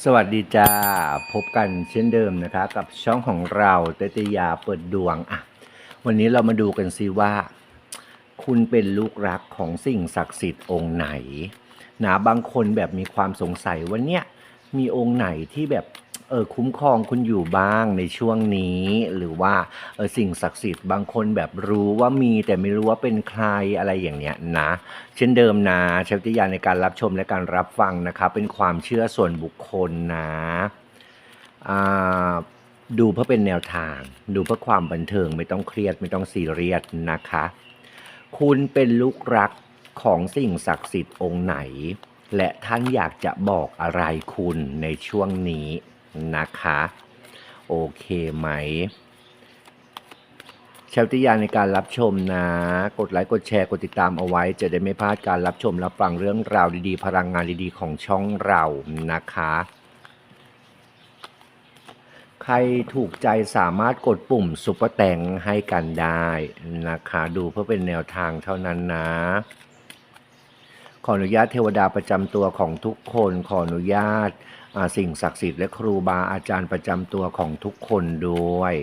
สวัสดีจ้า พบกันเช่นเดิมนะคะ กับช่องของเราเตตยาเปิดดวงอะวันนี้เรามาดูกันซิว่า คุณเป็นลูกรักของสิ่งศักดิ์สิทธิ์องค์ไหนนะบางคนแบบมีความสงสัยว่าเนี่ยมีองค์ไหนที่แบบ เออคุ้มครองคุณอยู่บ้างในช่วงนี้ หรือว่าเออสิ่งศักดิ์สิทธิ์บางคนแบบรู้ว่ามีแต่ไม่รู้ว่าเป็นใครอะไรอย่างเนี้ยนะ เช่นเดิมนะใช้วิจารณญาในการรับชมและการรับฟังนะครับเป็นความเชื่อส่วนบุคคลนะอ่าดูเพื่อเป็นแนวทาง ดูเพื่อความบันเทิงไม่ต้องเครียดไม่ต้องซีเรียสนะคะ คุณเป็นลูกรักของสิ่งศักดิ์สิทธิ์องค์ไหน และท่านอยากจะบอกอะไรคุณในช่วงนี้ นะคะ โอเคไหมใช้วิจารณญาในการรับชมนะ กดไลค์ กดแชร์ กดติดตามเอาไว้ จะได้ไม่พลาดการรับชมรับฟังเรื่องราวดีๆ พลังงานดีๆ ของช่องเรานะคะ ใครถูกใจสามารถกดปุ่มซุปเปอร์แตงให้กันได้นะคะ ดูเพื่อเป็นแนวทางเท่านั้นนะขออนุญาตเทวดาประจำตัวของทุกคนขออนุญาต สิ่งศักดิ์สิทธิ์และครูบาอาจารย์ประจำตัวของทุกคนด้วย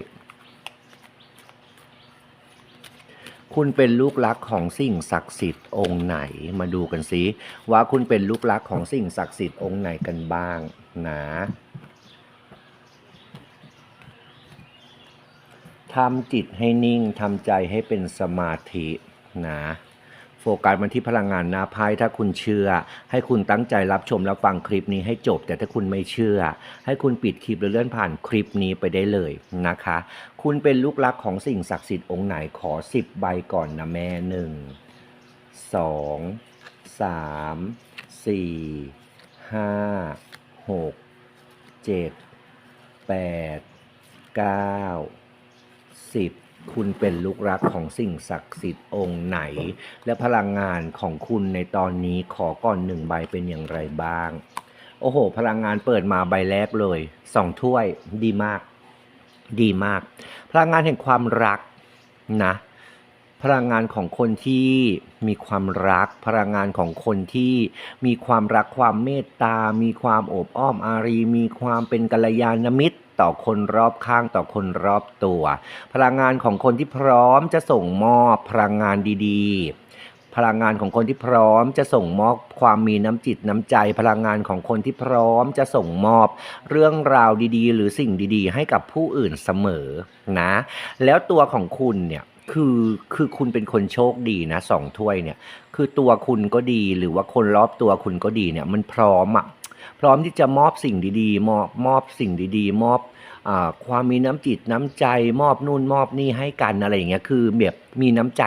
คุณเป็นลูกรักของสิ่งศักดิ์สิทธิ์องค์ไหน มาดูกันสิว่าคุณเป็นลูกรักของสิ่งศักดิ์สิทธิ์องค์ไหนกันบ้างนะทำจิตให้นิ่งทำใจให้เป็นสมาธินะ กัสมาที่พลังงานนาไพถ้าคุณเชื่อ ให้คุณตั้งใจรับชมและฟังคลิปนี้ให้จบ แต่ถ้าคุณไม่เชื่อ ให้คุณปิดคลิปแล้วเลื่อนผ่านคลิปนี้ไปได้เลยนะคะ คุณเป็นลูกรักของสิ่งศักดิ์สิทธิ์องค์ไหนขอสิบใบก่อนนะแม่หนึ่งสองสามสี่ห้าหกเจ็ดแปดเก้าสิบ คุณเป็นลูกรักของสิ่งศักดิ์สิทธิ์องค์ไหน และพลังงานของคุณในตอนนี้ขอก่อนหนึ่งใบเป็นอย่างไรบ้าง โอ้โห พลังงานเปิดมาใบแรกเลยสองถ้วยดีมาก ดีมาก พลังงานแห่งความรักนะพลังงานของคนที่มีความรัก พลังงานของคนที่มีความรักความเมตตา มีความโอบอ้อมอารี มีความเป็นกัลยาณมิตร ต่อคนรอบข้างต่อคนรอบตัว พลังงานของคนที่พร้อมจะส่งมอบพลังงานดีๆ พลังงานของคนที่พร้อมจะส่งมอบความมีน้ำจิตน้ำใจ พลังงานของคนที่พร้อมจะส่งมอบ เรื่องราวดีๆ หรือสิ่งดีๆ ให้กับผู้อื่นเสมอนะ แล้วตัวของคุณเนี่ยคือคือคุณเป็นคนโชคดีนะสองถ้วยเนี่ย คือตัวคุณก็ดีหรือว่าคนรอบตัวคุณก็ดีเนี่ยมันพร้อมอะ พร้อมที่จะมอบสิ่งดีๆ มอบมอบสิ่งดีๆ มอบอความมีน้ำจิตน้ำใจ มอบนู่นมอบนี่ให้กันอะไรอย่างเงี้ยคือแบบมีน้ำใจ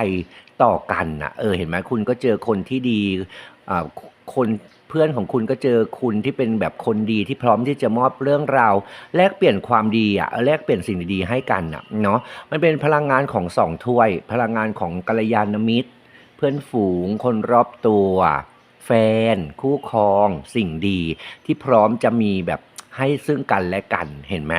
ต่อกันนะเออเห็นไหมคุณก็เจอคนที่ดีอ่าคนเพื่อนของคุณก็เจอคุณที่เป็นแบบคนดีที่พร้อมที่จะมอบเรื่องราว แลกเปลี่ยนความดีอะแลกเปลี่ยนสิ่งดีๆให้กันอะเนาะมันเป็นพลังงานของสองถ้วย พลังงานของกัลยาณมิตร เพื่อนฝูงคนรอบตัว แฟน คู่ครองสิ่งดีที่พร้อมจะมีแบบให้ซึ่งกันและกันเห็นไหม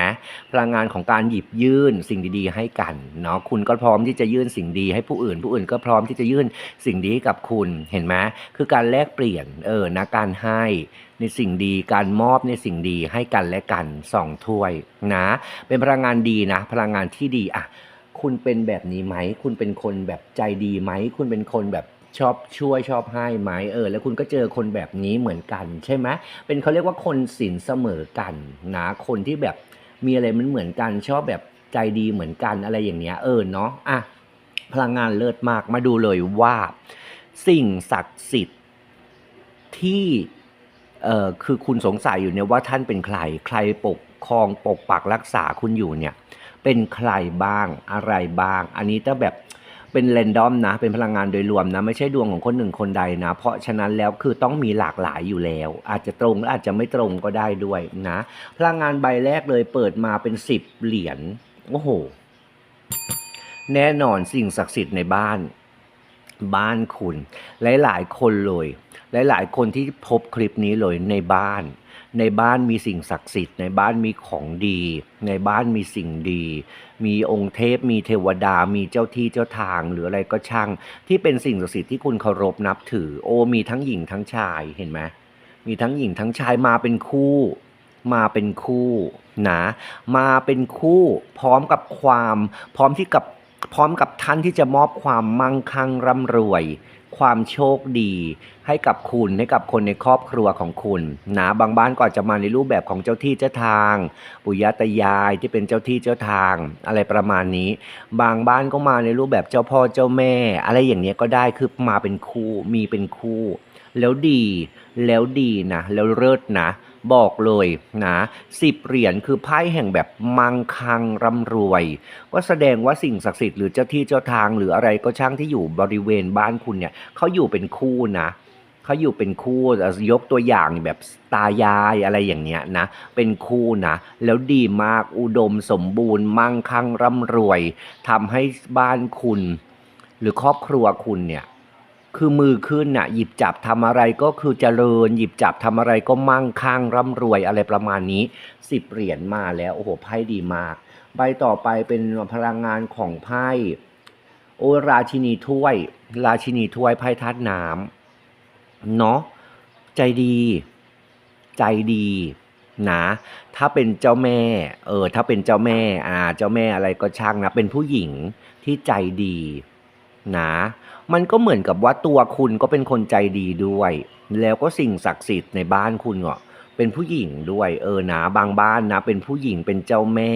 พลังงานของการหยิบยื่นสิ่งดีๆ ให้กันเนาะคุณก็พร้อมที่จะยื่นสิ่งดีให้ผู้อื่น ผู้อื่นก็พร้อมที่จะยื่นสิ่งดีให้กับคุณเห็นไหมคือการแลกเปลี่ยนเออนะการให้ในสิ่งดีการมอบในสิ่งดีให้กันและกันสองถ้วยนะ เป็นพลังงานดีนะ พลังงานที่ดีอะคุณเป็นแบบนี้ไหม คุณเป็นคนแบบใจดีไหม คุณเป็นคนแบบ ชอบช่วยชอบให้ไหมเออ แล้วคุณก็เจอคนแบบนี้เหมือนกันใช่ไหมเป็นเขาเรียกว่าคนสินเสมอกันนะคนที่แบบมีอะไรมันเหมือนกัน ชอบแบบใจดีเหมือนกันอะไรอย่างเงี้ยเออเนาะอะพลังงานเลิศมากมาดูเลยว่า สิ่งศักดิ์สิทธิ์ที่เอ่อคือคุณสงสัยอยู่เนี่ยว่าท่านเป็นใคร ใครปกครองปกปักรักษาคุณอยู่เนี่ย เป็นใครบ้างอะไรบ้าง อันนี้ถ้าแบบ เป็นเรนดอมนะ เป็นพลังงานโดยรวมนะ ไม่ใช่ดวงของคนหนึ่งคนใดนะ เพราะฉะนั้นแล้วคือต้องมีหลากหลายอยู่แล้ว อาจจะตรงและอาจจะไม่ตรงก็ได้ด้วยนะ พลังงานใบแรกเลยเปิดมาเป็นสิบเหรียญโอ้โห แน่นอนสิ่งศักดิ์สิทธิ์ในบ้านบ้านคุณ หลาย ๆ คนเลย หลาย ๆ คนที่พบคลิปนี้เลยในบ้าน ในบ้านมีสิ่งศักดิ์สิทธิ์ในบ้านมีของดี ในบ้านมีสิ่งดี มีองค์เทพ มีเทวดา มีเจ้าที่เจ้าทาง หรืออะไรก็ช่าง ที่เป็นสิ่งศักดิ์สิทธิ์ที่คุณเคารพนับถือ โอ้มีทั้งหญิงทั้งชายเห็นไหมมีทั้งหญิงทั้งชายมาเป็นคู่ มาเป็นคู่นะมาเป็นคู่พร้อมกับความ พร้อมที่กับพร้อมกับท่านที่จะมอบความมั่งคั่งร่ำรวย ความโชคดี ให้กับคุณให้กับคนในครอบครัวของคุณนะบางบ้านก็อาจจะมาในรูปแบบของเจ้าที่เจ้าทางปุยตายายที่เป็นเจ้าที่เจ้าทาง อะไรประมาณนี้ บางบ้านก็มาในรูปแบบเจ้าพ่อเจ้าแม่ อะไรอย่างเนี้ยก็ได้คือมาเป็นคู่มีเป็นคู่ แล้วดี แล้วดีนะแล้วเลิศนะ บอกเลยนะสิบเหรียญคือไพ่แห่งแบบมังคังร่ำรวย ก็แสดงว่าสิ่งศักดิ์สิทธิ์หรือเจ้าที่เจ้าทางหรืออะไรก็ช่างที่อยู่บริเวณบ้านคุณเนี่ยเขาอยู่เป็นคู่นะเขาอยู่เป็นคู่ยกตัวอย่างแบบตายายอะไรอย่างเงี้ยนะ เป็นคู่นะ แล้วดีมากอุดมสมบูรณ์ มั่งคั่งร่ำรวยทำให้บ้านคุณ หรือครอบครัวคุณเนี่ย คือมือขึ้นน่ะหยิบจับทำอะไรก็คือเจริญ หยิบจับทำอะไรก็มั่งคั่งร่ำรวยอะไรประมาณนี้สิบเหรียญมาแล้วโอ้โหไพ่ดีมาก ใบต่อไปเป็นพลังงานของไพ่โอราชินีถ้วย ราชินีถ้วยไพ่ธาตุน้ำเนาะใจดี ใจดีนะถ้าเป็นเจ้าแม่เออถ้าเป็นเจ้าแม่อ่าเจ้าแม่อะไรก็ช่างนะเป็นผู้หญิงที่ใจดี นะ มันก็เหมือนกับว่าตัวคุณก็เป็นคนใจดีด้วย แล้วก็สิ่งศักดิ์สิทธิ์ในบ้านคุณก็เป็นผู้หญิงด้วย เออนะบางบ้านนะ เป็นผู้หญิงเป็นเจ้าแม่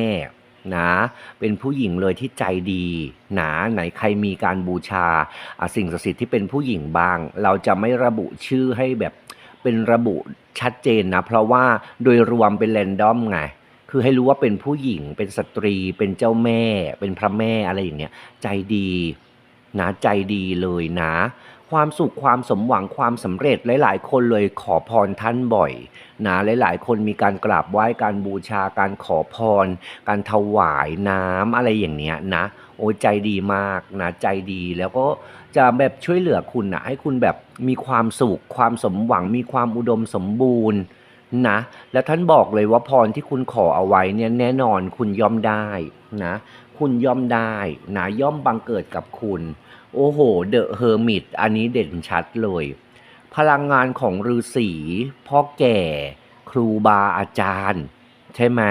นะ เป็นผู้หญิงเลยที่ใจดีนะไหนใครมีการบูชาสิ่งศักดิ์สิทธิ์ที่เป็นผู้หญิงบ้าง เราจะไม่ระบุชื่อให้แบบเป็นระบุชัดเจนนะ เพราะว่าโดยรวมเป็นแรนดอมไงคือให้รู้ว่าเป็นผู้หญิงเป็นสตรี เป็นเจ้าแม่ เป็นพระแม่อะไรอย่างเงี้ยใจดี นะใจดีเลยนะ ความสุขความสมหวังความสำเร็จหลาย ๆ คนเลยขอพรท่านบ่อยนะหลาย ๆ คนมีการกราบไหว้การบูชาการขอพร การถวายน้ำอะไรอย่างเนี้ยนะ โอ้ใจดีมากนะใจดีแล้วก็จะแบบช่วยเหลือคุณนะให้คุณแบบมีความสุขความสมหวัง มีความอุดมสมบูรณ์นะแล้วท่านบอกเลยว่าพรที่คุณขอเอาไว้เนี่ยแน่นอนคุณย่อมได้นะคุณย่อมได้นะย่อมบังเกิดกับคุณ โอ้โห เดอะเฮอร์มิต อันนี้เด่นชัดเลย พลังงานของฤาษีพ่อแก่ ครูบาอาจารย์ ใช่ไหม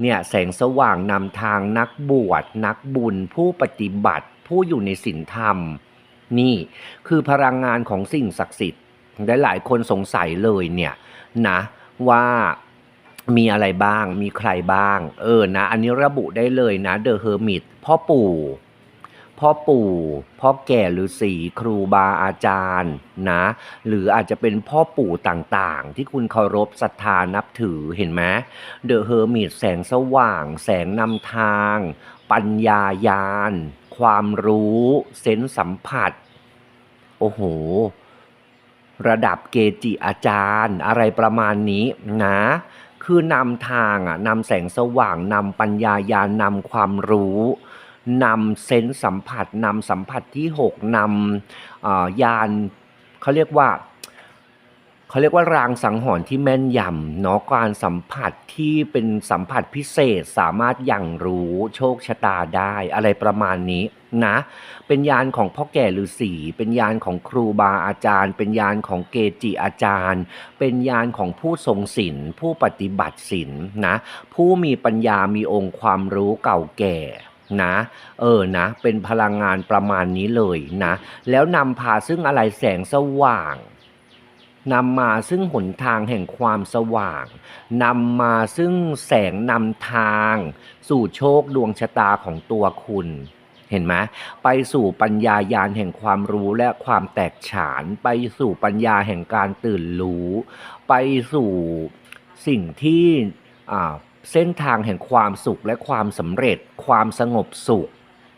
เนี่ยแสงสว่างนำทางนักบวช นักบุญ ผู้ปฏิบัติ ผู้อยู่ในศีลธรรม นี่คือพลังงานของสิ่งศักดิ์สิทธิ์และหลายคนสงสัยเลยเนี่ยนะว่ามีอะไรบ้างมีใครบ้าง เออนะ อันนี้ระบุได้เลยนะเดอะเฮอร์มิตพ่อปู่ พ่อปู่พ่อแก่ฤาษีครูบาอาจารย์นะ หรืออาจจะเป็นพ่อปู่ต่างๆ ที่คุณเคารพศรัทธานับถือเห็นไหมเดอะเฮอร์มิตแสงสว่าง แสงนำทาง ปัญญายานความรู้ เซนส์สัมผัส โอ้โห ระดับเกจิอาจารย์ อะไรประมาณนี้นะคือนำทางอะนำแสงสว่างนำปัญญายานนำความรู้ นำเซนส์สัมผัสนำสัมผัสที่หกนำยานเขาเรียกว่าเขาเรียกว่ารางสังหรณ์ที่แม่นยำเนาะการสัมผัสที่เป็นสัมผัสพิเศษสามารถอย่างรู้โชคชะตาได้อะไรประมาณนี้นะ เป็นยานของพ่อแก่ฤาษีเป็นยานของครูบาอาจารย์ เป็นยานของเกจิอาจารย์ เป็นยานของผู้ทรงศีลผู้ปฏิบัติศีลนะผู้มีปัญญามีองค์ความรู้เก่าแก่ นะเออนะ เป็นพลังงานประมาณนี้เลยนะ แล้วนำพาซึ่งอะไรแสงสว่างนำมาซึ่งหนทางแห่งความสว่าง นำมาซึ่งแสงนำทาง สู่โชคดวงชะตาของตัวคุณ เห็นไหมไปสู่ปัญญายานแห่งความรู้และความแตกฉาน ไปสู่ปัญญาแห่งการตื่นรู้ ไปสู่สิ่งที่ เส้นทางแห่งความสุขและความสำเร็จ ความสงบสุข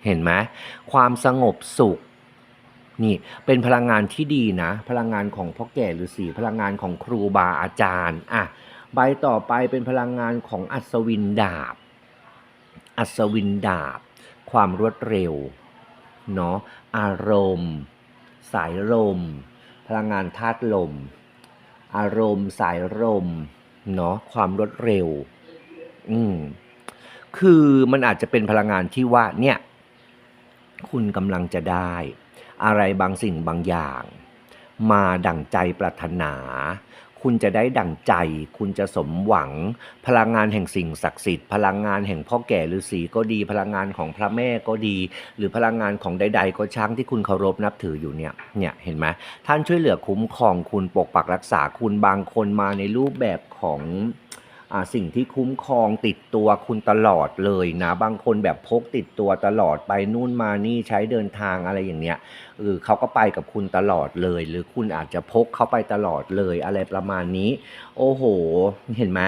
เห็นไหมความสงบสุขนี่เป็นพลังงานที่ดีนะ พลังงานของพ่อแก่ฤาษีพลังงานของครูบาอาจารย์อะใบต่อไปเป็นพลังงานของอัศวินดาบ อัศวินดาบ ความรวดเร็วเนาะอารมณ์ สายลม พลังงานธาตุลม อารมณ์สายลมเนาะความรวดเร็ว อืม คือมันอาจจะเป็นพลังงานที่ว่า เนี่ย คุณกำลังจะได้ อะไรบางสิ่งบางอย่าง มาดั่งใจปรารถนา คุณจะได้ดั่งใจ คุณจะสมหวัง พลังงานแห่งสิ่งศักดิ์สิทธิ์ พลังงานแห่งพ่อแก่ฤาษีก็ดี พลังงานของพระแม่ก็ดี หรือพลังงานของใด ๆ ก็ช่างที่คุณเคารพนับถืออยู่เนี่ย เนี่ยเห็นไหมท่านช่วยเหลือคุ้มครองคุณปกปักรักษาคุณบางคนมาในรูปแบบของ สิ่งที่คุ้มครองติดตัวคุณตลอดเลยนะ บางคนแบบพกติดตัวตลอดไปนู่นมานี่ใช้เดินทางอะไรอย่างเนี้ยเออเขาก็ไปกับคุณตลอดเลย หรือคุณอาจจะพกเขาไปตลอดเลยอะไรประมาณนี้ โอ้โห เห็นไหม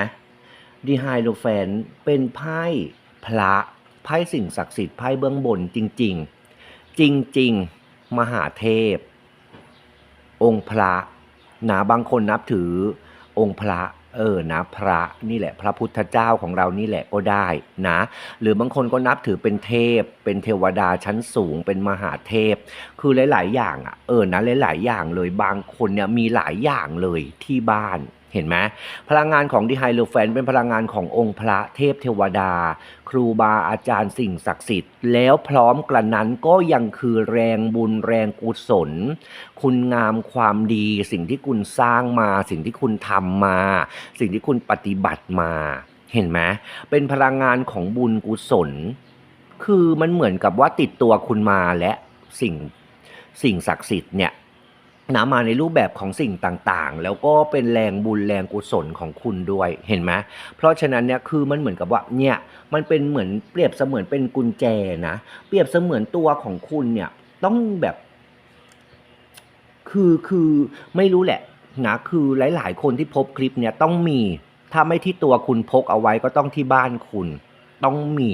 ดีไฮโลแฟนเป็นไพ่พระไพ่สิ่งศักดิ์สิทธิ์ไพ่เบื้องบนจริง ๆ จริง ๆ มหาเทพ องค์พระนะบางคนนับถือองค์พระ เออนะพระนี่แหละ พระพุทธเจ้าของเรานี่แหละก็ได้นะ หรือบางคนก็นับถือเป็นเทพ เป็นเทวดาชั้นสูง เป็นมหาเทพ คือหลาย ๆ อย่างอะเออนะหลาย ๆ อย่างเลยบางคนเนี่ยมีหลายอย่างเลยที่บ้าน เห็นไหมพลังงานของดิไฮโลแฟนเป็นพลังงานขององค์พระเทพเทวดา ครูบาอาจารย์สิ่งศักดิ์สิทธิ์ แล้วพร้อมกระนั้นก็ยังคือแรงบุญแรงกุศล คุณงามความดีสิ่งที่คุณสร้างมา สิ่งที่คุณทำมา สิ่งที่คุณปฏิบัติมา เห็นไหมเป็นพลังงานของบุญกุศล คือมันเหมือนกับว่าติดตัวคุณมาและสิ่งสิ่งศักดิ์สิทธิ์เนี่ย นะมาในรูปแบบของสิ่งต่างๆ แล้วก็เป็นแรงบุญแรงกุศลของคุณด้วยเห็นไหมเพราะฉะนั้นเนี่ยคือมันเหมือนกับว่าเนี่ยมันเป็นเหมือนเปรียบเสมือนเป็นกุญแจนะเปรียบเสมือนตัวของคุณเนี่ยต้องแบบ คือคือไม่รู้แหละนะคือหลาย ๆ คนที่พบคลิปเนี่ยต้องมี ถ้าไม่ที่ตัวคุณพกเอาไว้ก็ต้องที่บ้านคุณ ต้องมี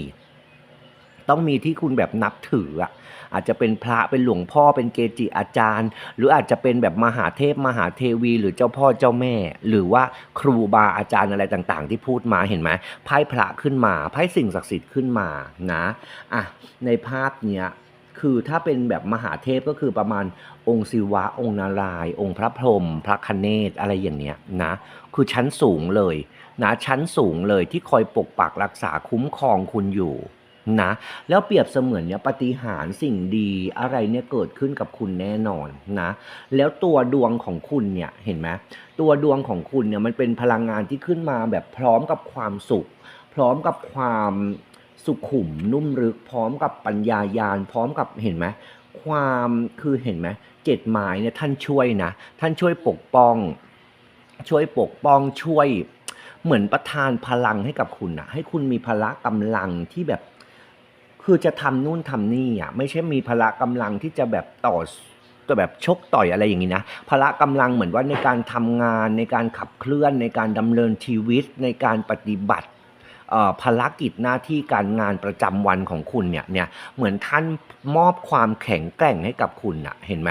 ต้องมีที่คุณแบบนับถืออะอาจจะเป็นพระเป็นหลวงพ่อเป็นเกจิอาจารย์ หรืออาจจะเป็นแบบมหาเทพมหาเทวี หรือเจ้าพ่อเจ้าแม่ หรือว่าครูบาอาจารย์อะไรต่างๆ ที่พูดมาเห็นไหมไพ่พระขึ้นมาไพ่สิ่งศักดิ์สิทธิ์ขึ้นมานะอะในภาพเนี้ยคือถ้าเป็นแบบมหาเทพก็คือประมาณองค์ศิวะ องค์นาราย องค์พระพรหมพระคเนศอะไรอย่างเนี้ยนะคือชั้นสูงเลยนะชั้นสูงเลยที่คอยปกปักรักษาคุ้มครองคุณอยู่ นะแล้วเปรียบเสมือนเนี่ยปฏิหารสิ่งดีอะไรเนี่ยเกิดขึ้นกับคุณแน่นอนนะแล้วตัวดวงของคุณเนี่ยเห็นไหมตัวดวงของคุณเนี่ยมันเป็นพลังงานที่ขึ้นมาแบบพร้อมกับความสุข พร้อมกับความสุขุมนุ่มลึก พร้อมกับปัญญายาณพร้อมกับเห็นไหมความคือเห็นไหมเจ็ดไม้เนี่ยท่านช่วยนะ ท่านช่วยปกป้อง ช่วยปกป้องช่วยเหมือนประทานพลังให้กับคุณนะให้คุณมีพละกำลังที่แบบ คือจะทำนู่นทำนี่อะไม่ใช่มีพละกำลังที่จะแบบต่อจะแบบชกต่อยอะไรอย่างนี้นะพละกำลังเหมือนว่าในการทำงานในการขับเคลื่อนในการดำเนินชีวิตในการปฏิบัติเอ่อภารกิจหน้าที่การงานประจำวันของคุณเนี่ยเนี่ยเหมือนท่านมอบความแข็งแกร่งให้กับคุณอะเห็นไหม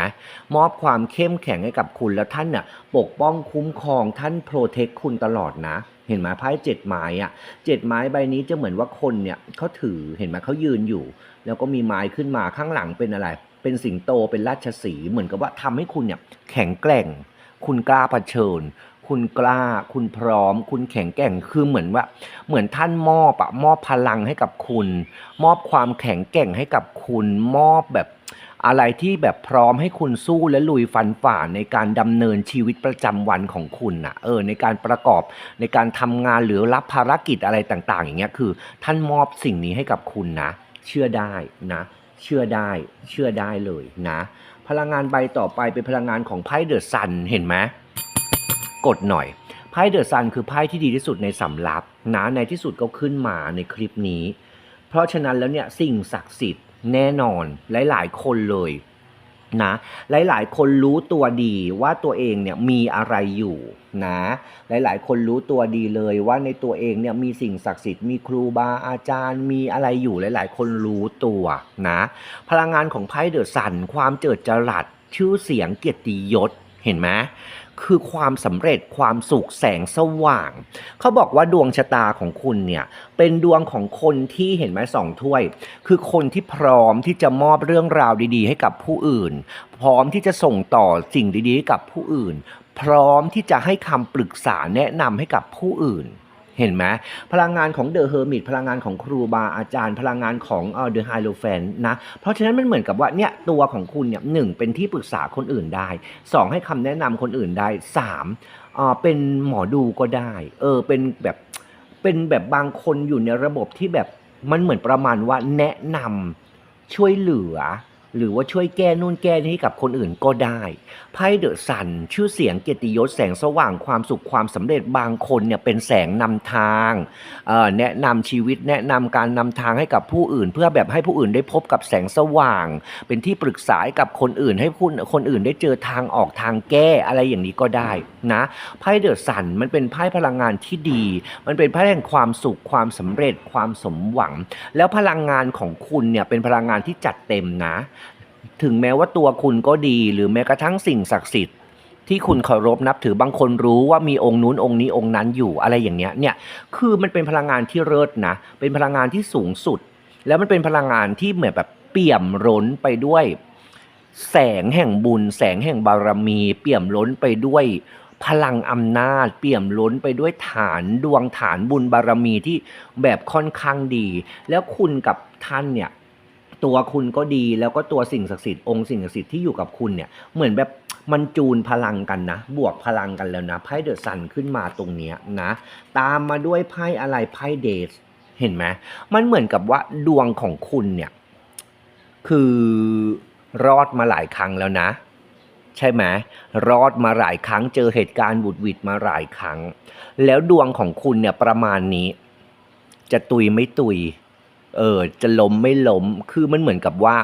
มอบความเข้มแข็งให้กับคุณแล้วท่านน่ะปกป้องคุ้มครองท่านโปรเทคคุณตลอดนะ เห็นไหมไพ่เจ็ดไม้อะเจ็ดไม้ใบนี้จะเหมือนว่าคนเนี่ยเขาถือเห็นไหมเขายืนอยู่ แล้วก็มีไม้ขึ้นมาข้างหลังเป็นอะไร เป็นสิงโตเป็นราชสีเหมือนกับว่าทำให้คุณเนี่ยแข็งแกร่ง คุณกล้าเผชิญ คุณกล้า คุณพร้อม คุณแข็งแกร่งคือเหมือนว่า เหมือนท่านมอบอะมอบพลังให้กับคุณ มอบความแข็งแกร่งให้กับคุณมอบแบบ อะไรที่แบบพร้อมให้คุณสู้และลุยฟันฝ่าในการดำเนินชีวิตประจำวันของคุณน่ะเออในการประกอบในการทำงานหรือรับภารกิจอะไรต่าง ๆ อย่างเงี้ยคือ ท่านมอบสิ่งนี้ให้กับคุณนะ เชื่อได้นะ เชื่อได้เชื่อได้เลยนะ พลังงานใบต่อไปเป็นพลังงานของไพ่เดอะซันเห็นไหมกดหน่อยไพ่เดอะซันคือไพ่ที่ดีที่สุดในสำรับนะในที่สุดก็ขึ้นมาในคลิปนี้ เพราะฉะนั้นแล้วเนี่ยสิ่งศักดิ์สิทธิ์ แน่นอนหลายๆ คนเลยนะหลายๆ คนรู้ตัวดีว่าตัวเองเนี่ยมีอะไรอยู่นะหลายๆ คนรู้ตัวดีเลยว่าในตัวเองเนี่ยมีสิ่งศักดิ์สิทธิ์มีครูบาอาจารย์มีอะไรอยู่หลาย ๆ คนรู้ตัวนะพลังงานของไพ่เดอะซันความเจิดจรัสชื่อเสียงเกียรติยศเห็นไหม คือความสำเร็จความสุขแสงสว่าง เขาบอกว่าดวงชะตาของคุณเนี่ย เป็นดวงของคนที่เห็นไหมสองถ้วย คือคนที่พร้อมที่จะมอบเรื่องราวดี ๆ ให้กับผู้อื่น พร้อมที่จะส่งต่อสิ่งดีๆ กับผู้อื่น พร้อมที่จะให้คำปรึกษาแนะนำให้กับผู้อื่น เห็นไหมพลังงานของเดอะเฮอร์มิตพลังงานของครูบาอาจารย์ พลังงานของเดอะไฮโลแฟนนะ เพราะฉะนั้นมันเหมือนกับว่าเนี่ยตัวของคุณเนี่ยหนึ่งเป็นที่ปรึกษาคนอื่นได้สองให้คำแนะนำคนอื่นได้สามอ่าเป็นหมอดูก็ได้ เออเป็นแบบเป็นแบบบางคนอยู่ในระบบที่แบบมันเหมือนประมาณว่าแนะนำช่วยเหลือ หรือว่าช่วยแก้นู่นแก้นี่ให้กับคนอื่นก็ได้ ไพ่เดอะซัน ชื่อเสียงเกียรติยศแสงสว่างความสุขความสำเร็จบางคนเนี่ยเป็นแสงนำทางแนะนำชีวิตแนะนำการนำทางให้กับผู้อื่น เพื่อแบบให้ผู้อื่นได้พบกับแสงสว่าง เป็นที่ปรึกษาให้กับคนอื่น ให้ผู้คนอื่นได้เจอทางออกทางแก้อะไรอย่างนี้ก็ได้นะไพ่เดอะซันมันเป็นไพ่พลังงานที่ดี มันเป็นไพ่แห่งความสุขความสำเร็จความสมหวัง แล้วพลังงานของคุณเนี่ยเป็นพลังงานที่จัดเต็มนะ ถึงแม้ว่าตัวคุณก็ดี หรือแม้กระทั่งสิ่งศักดิ์สิทธิ์ที่คุณเคารพนับถือบางคนรู้ว่ามีองค์นู้นองค์นี้องค์นั้นอยู่อะไรอย่างเงี้ยเนี่ยคือมันเป็นพลังงานที่เลิศนะ เป็นพลังงานที่สูงสุด แล้วมันเป็นพลังงานที่เหมือนแบบเปี่ยมล้นไปด้วย แสงแห่งบุญ แสงแห่งบารมี เปี่ยมล้นไปด้วยพลังอำนาจ เปี่ยมล้นไปด้วยฐานดวงฐานบุญบารมีที่แบบค่อนข้างดี แล้วคุณกับท่านเนี่ย ตัวคุณก็ดีแล้วก็ตัวสิ่งศักดิ์สิทธิ์องค์สิ่งศักดิ์สิทธิ์ที่อยู่กับคุณเนี่ยเหมือนแบบมันจูนพลังกันนะ บวกพลังกันแล้วนะไพ่เดอะซันขึ้นมาตรงเนี้ยนะ ตามมาด้วยไพ่อะไรไพ่เดทเห็นไหมมันเหมือนกับว่าดวงของคุณเนี่ย คือรอดมาหลายครั้งแล้วนะ ใช่ไหมรอดมาหลายครั้งเจอเหตุการณ์บุดหวิดมาหลายครั้ง แล้วดวงของคุณเนี่ยประมาณนี้ จะตุยไม่ตุย เออ จะล้มไม่ล้ม คือมันเหมือนกับว่า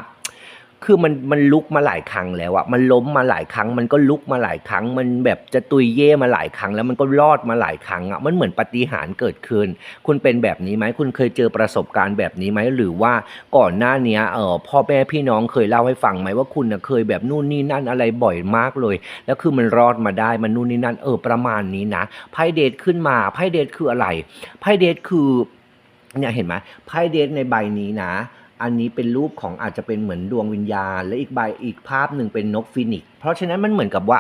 คือมันมันลุกมาหลายครั้งแล้วอะมันล้มมาหลายครั้ง มันก็ลุกมาหลายครั้ง มันแบบจะตุยเย่มาหลายครั้ง แล้วมันก็รอดมาหลายครั้งอะมันเหมือนปฏิหารเกิดขึ้น คุณเป็นแบบนี้ไหมคุณเคยเจอประสบการณ์แบบนี้ไหมหรือว่าก่อนหน้านี้เออพ่อแม่พี่น้องเคยเล่าให้ฟังไหมว่าคุณเคยแบบนู่นนี่นั่นอะไรบ่อยมากเลย แล้วคือมันรอดมาได้มันนู่นนี่นั่นเออประมาณนี้นะไพ่เดทขึ้นมาไพ่เดทคืออะไรไพ่เดทคือ เนี่ยเห็นไหมไพ่เดทในใบนี้นะ อันนี้เป็นรูปของอาจจะเป็นเหมือนดวงวิญญาณ และอีกใบอีกภาพหนึ่งเป็นนกฟินิกเพราะฉะนั้นมันเหมือนกับว่า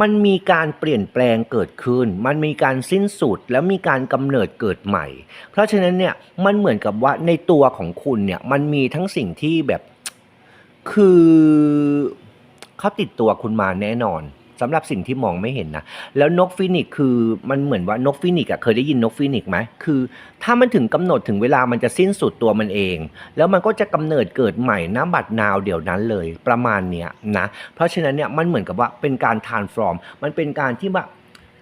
มันมีการเปลี่ยนแปลงเกิดขึ้น มันมีการสิ้นสุดแล้วมีการกำเนิดเกิดใหม่ เพราะฉะนั้นเนี่ยมันเหมือนกับว่าในตัวของคุณเนี่ยมันมีทั้งสิ่งที่แบบคือเขาติดตัวคุณมาแน่นอน สำหรับสิ่งที่มองไม่เห็นนะแล้วนกฟินิกคือมันเหมือนว่านกฟินิกอะเคยได้ยินนกฟินิกไหมคือ ถ้ามันถึงกำหนดถึงเวลามันจะสิ้นสุดตัวมันเอง แล้วมันก็จะกำเนิดเกิดใหม่น้ำบัดนาวเดี๋ยวนั้นเลยประมาณเนี้ยนะเพราะฉะนั้นเนี่ยมันเหมือนกับว่าเป็นการทานฟอร์มมันเป็นการที่แบบ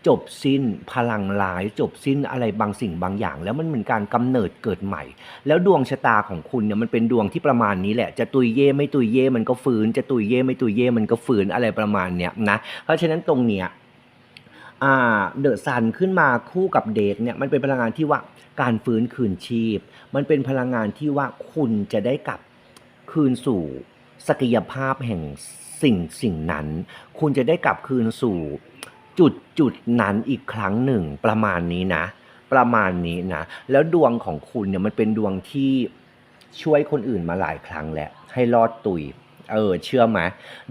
จบสิ้นพลังร้าย จบสิ้นอะไรบางสิ่งบางอย่าง แล้วมันเหมือนการกำเนิดเกิดใหม่ แล้วดวงชะตาของคุณเนี่ยมันเป็นดวงที่ประมาณนี้แหละ จะตุยเย่ไม่ตุยเย่มันก็ฟื้น จะตุยเย่ไม่ตุยเย่มันก็ฟื้นอะไรประมาณเนี้ยนะเพราะฉะนั้นตรงเนี้ยอ่าเดอะซันขึ้นมาคู่กับเดทเนี่ยมันเป็นพลังงานที่ว่าการฟื้นคืนชีพ มันเป็นพลังงานที่ว่าคุณจะได้กลับคืนสู่ศักยภาพแห่งสิ่งสิ่งนั้น คุณจะได้กลับคืนสู่ จุดจุดนั้นอีกครั้งหนึ่งประมาณนี้นะ ประมาณนี้นะ แล้วดวงของคุณเนี่ยมันเป็นดวงที่ช่วยคนอื่นมาหลายครั้งแล้วให้รอดตุยเออเชื่อไหม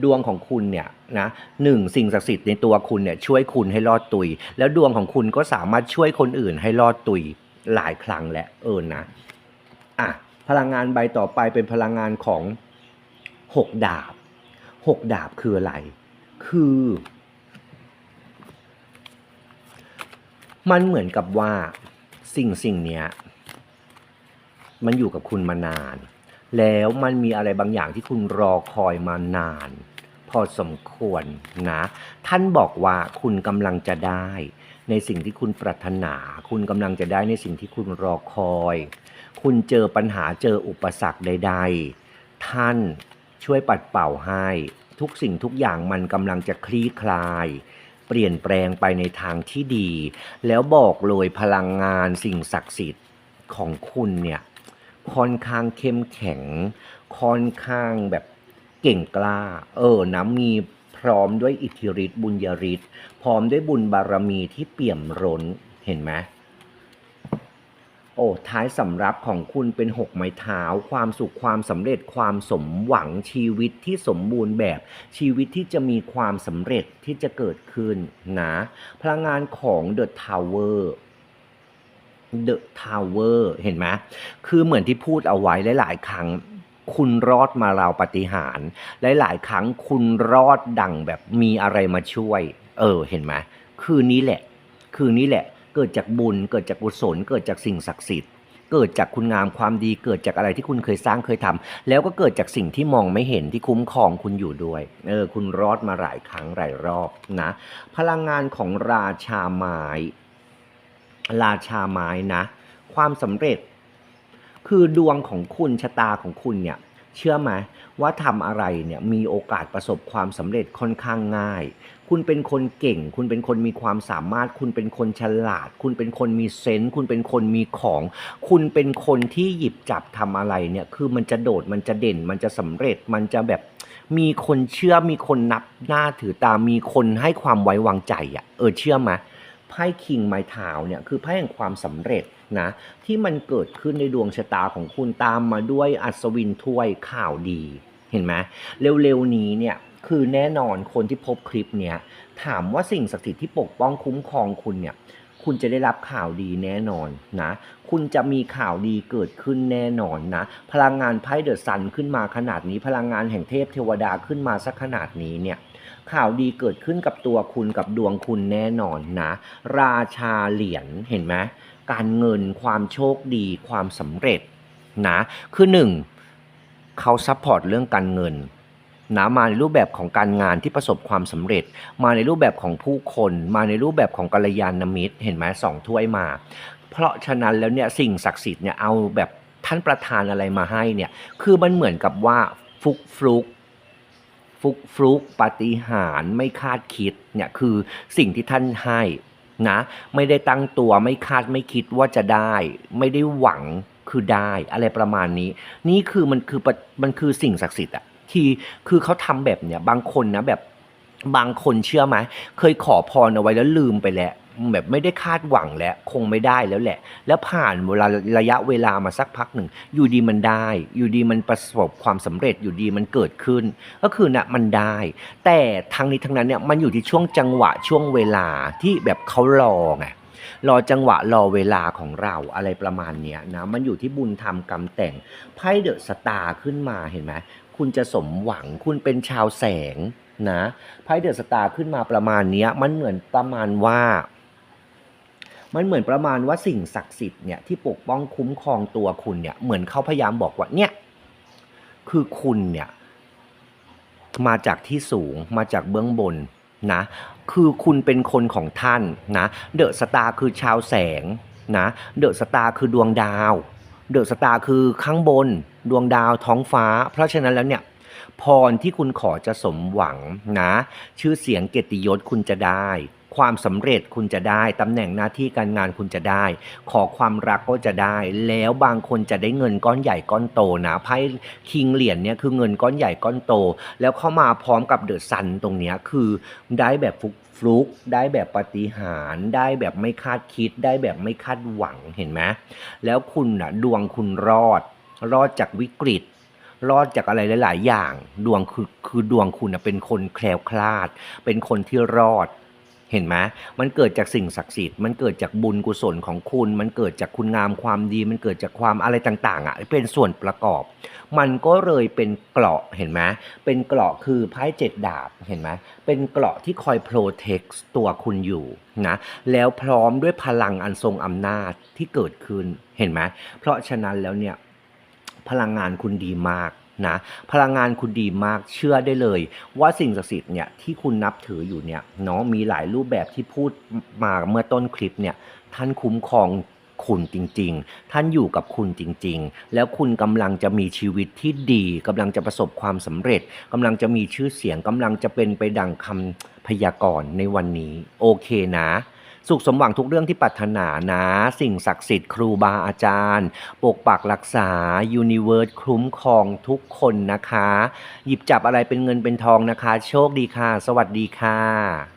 ดวงของคุณเนี่ยนะหนึ่งสิ่งศักดิ์สิทธิ์ในตัวคุณเนี่ยช่วยคุณให้รอดตุย แล้วดวงของคุณก็สามารถช่วยคนอื่นให้รอดตุยหลายครั้งและ เออนะอะพลังงานใบต่อไปเป็นพลังงานของหกดาบหกดาบคืออะไร คือ มันเหมือนกับว่าสิ่งสิ่งเนี้ยมันอยู่กับคุณมานาน แล้วมันมีอะไรบางอย่างที่คุณรอคอยมานาน พอสมควรนะ ท่านบอกว่าคุณกำลังจะได้ในสิ่งที่คุณปรารถนา คุณกำลังจะได้ในสิ่งที่คุณรอคอย คุณเจอปัญหาเจออุปสรรคใด ๆ ท่านช่วยปัดเป่าให้ ทุกสิ่งทุกอย่างมันกำลังจะคลี่คลาย เปลี่ยนแปลงไปในทางที่ดี แล้วบอกเลยพลังงานสิ่งศักดิ์สิทธิ์ของคุณเนี่ยค่อนข้างเข้มแข็ง ค่อนข้างแบบเก่งกล้า เออนะมีพร้อมด้วยอิทธิฤทธิ์บุญญาฤทธิ์พร้อมด้วยบุญบารมีที่เปี่ยมร้นเห็นไหม โอ้ท้ายสำรับของคุณเป็นหกไม้เท้า ความสุขความสำเร็จความสมหวังชีวิตที่สมบูรณ์แบบ ชีวิตที่จะมีความสำเร็จที่จะเกิดขึ้นนะพลังงานของ The Tower The Tower เวอร์เห็นไหมคือเหมือนที่พูดเอาไว้หลาย ๆ ครั้งคุณรอดมาราวปฏิหารหลาย ๆ ครั้งคุณรอดดังแบบมีอะไรมาช่วย เออเห็นไหมคืนนี้แหละ คืนนี้แหละ เกิดจากบุญ เกิดจากกุศล เกิดจากสิ่งศักดิ์สิทธิ์ เกิดจากคุณงามความดี เกิดจากอะไรที่คุณเคยสร้างเคยทำแล้วก็เกิดจากสิ่งที่มองไม่เห็นที่คุ้มครองคุณอยู่ด้วย เออ คุณรอดมาหลายครั้งหลายรอบนะ พลังงานของราชาไม้ ราชาไม้นะ ความสำเร็จ คือดวงของคุณชะตาของคุณเนี่ย เชื่อไหมว่าทำอะไรเนี่ยมีโอกาสประสบความสำเร็จค่อนข้างง่าย คุณเป็นคนเก่ง คุณเป็นคนมีความสามารถ คุณเป็นคนฉลาด คุณเป็นคนมีเซนส์คุณเป็นคนมีของ คุณเป็นคนที่หยิบจับทำอะไรเนี่ยคือมันจะโดดมันจะเด่น มันจะสำเร็จมันจะแบบมีคนเชื่อมีคนนับหน้าถือตามีคนให้ความไว้วางใจอะ่ะเออเชื่อไหมไพ่คิงไม้เท้าเนี่ยคือไพ่แห่งความสำเร็จนะที่มันเกิดขึ้นในดวงชะตาของคุณตามมาด้วยอัศวินถ้วยข่าวดีเห็นไหมเร็วๆนี้เนี่ย คือแน่นอนคนที่พบคลิปเนี้ยถามว่าสิ่งศักดิ์สิทธิ์ที่ปกป้องคุ้มครองคุณเนี่ยคุณจะได้รับข่าวดีแน่นอนนะ คุณจะมีข่าวดีเกิดขึ้นแน่นอนนะ พลังงานไพ่เดอะซันขึ้นมาขนาดนี้ พลังงานแห่งเทพเทวดาขึ้นมาสักขนาดนี้เนี่ย ข่าวดีเกิดขึ้นกับตัวคุณกับดวงคุณแน่นอนนะ ราชาเหรียญเห็นไหมการเงินความโชคดีความสำเร็จนะ คือหนึ่งเขาซัพพอร์ตเรื่องการเงิน นะมาในรูปแบบของการงานที่ประสบความสำเร็จ มาในรูปแบบของผู้คน มาในรูปแบบของกัลยาณมิตร เห็นไหมสองถ้วยมา เพราะฉะนั้นแล้วเนี่ยสิ่งศักดิ์สิทธิ์เนี่ยเอาแบบท่านประทานอะไรมาให้เนี่ยคือมันเหมือนกับว่าฟุกฟลุกฟุกฟลุกปฏิหารไม่คาดคิดเนี่ยคือสิ่งที่ท่านให้นะไม่ได้ตั้งตัวไม่คาดไม่คิดว่าจะได้ ไม่ได้หวังคือได้อะไรประมาณนี้ นี่คือมันคือมันคือสิ่งศักดิ์สิทธิ์อะ ที คือเขาทำแบบเนี่ยบางคนนะแบบบางคนเชื่อไหมเคยขอพรเอาไว้แล้วลืมไปแล้วแบบไม่ได้คาดหวังแล้วคงไม่ได้แล้วแหละ แล้วผ่านเวลาระยะเวลามาสักพักหนึ่ง อยู่ดีมันได้ อยู่ดีมันประสบความสำเร็จอยู่ดีมันเกิดขึ้น ก็คือนะมันได้ แต่ทั้งนี้ทั้งนั้นเนี่ยมันอยู่ที่ช่วงจังหวะช่วงเวลาที่แบบเขารอไงรอจังหวะรอเวลาของเราอะไรประมาณเนี้ยนะมันอยู่ที่บุญธรรมกรรมแต่งไพ่เดอะสตาร์ขึ้นมาเห็นไหม คุณจะสมหวังคุณเป็นชาวแสงนะไพ่เดอะสตาร์ขึ้นมาประมาณนี้มันเหมือนประมาณว่า มันเหมือนประมาณว่าสิ่งศักดิ์สิทธิ์เนี่ยที่ปกป้องคุ้มครองตัวคุณเนี่ยเหมือนเขาพยายามบอกว่าเนี่ยคือคุณเนี่ยมาจากที่สูงมาจากเบื้องบนนะคือคุณเป็นคนของท่านนะเดอะสตาร์คือชาวแสงนะเดอะสตาร์คือดวงดาว เดอะสตาร์คือข้างบน ดวงดาวท้องฟ้า เพราะฉะนั้นแล้วเนี่ยพรที่คุณขอจะสมหวังนะ ชื่อเสียงเกียรติยศคุณจะได้ ความสำเร็จคุณจะได้ตำแหน่งหน้าที่การงานคุณจะได้ ขอความรักก็จะได้ แล้วบางคนจะได้เงินก้อนใหญ่ก้อนโตนะไพ่คิงเหรียญเนี่ยคือเงินก้อนใหญ่ก้อนโต แล้วเข้ามาพร้อมกับเดอะซันตรงเนี้ยคือได้แบบฟุกฟลุกได้แบบปฏิหารได้แบบไม่คาดคิด ได้แบบไม่คาดหวังเห็นไหมแล้วคุณน่ะดวงคุณรอด รอดจากวิกฤต รอดจากอะไรหลาย ๆ อย่าง ดวงคือคือดวงคุณนะเป็นคนแคล้วคลาด เป็นคนที่รอดเห็นไหมมันเกิดจากสิ่งศักดิ์สิทธิ์ มันเกิดจากบุญกุศลของคุณ มันเกิดจากคุณงามความดี มันเกิดจากความอะไรต่าง ๆ อะ เป็นส่วนประกอบ มันก็เลยเป็นเกราะ เห็นไหมเป็นเกราะคือไพ่เจ็ดดาบ เห็นไหมเป็นเกราะที่คอยโปรเทคตัวคุณอยู่นะ แล้วพร้อมด้วยพลังอันทรงอำนาจที่เกิดขึ้น เห็นไหมเพราะฉะนั้นแล้วเนี่ย พลังงานคุณดีมากนะพลังงานคุณดีมากเชื่อได้เลย ว่าสิ่งศักดิ์สิทธิ์เนี่ยที่คุณนับถืออยู่เนี่ยเนาะมีหลายรูปแบบที่พูดมาเมื่อต้นคลิปเนี่ยท่านคุ้มครองคุณจริงๆ ท่านอยู่กับคุณจริงๆ แล้วคุณกำลังจะมีชีวิตที่ดีกำลังจะประสบความสำเร็จกำลังจะมีชื่อเสียงกำลังจะเป็นไปดังคำพยากรณ์ในวันนี้ โอเคนะ สุขสมหวังทุกเรื่องที่ปรารถนานะ สิ่งศักดิ์สิทธิ์ครูบาอาจารย์ ปกปักรักษายูนิเวิร์สคุ้มครองทุกคนนะคะ หยิบจับอะไรเป็นเงินเป็นทองนะคะ โชคดีค่ะ สวัสดีค่ะ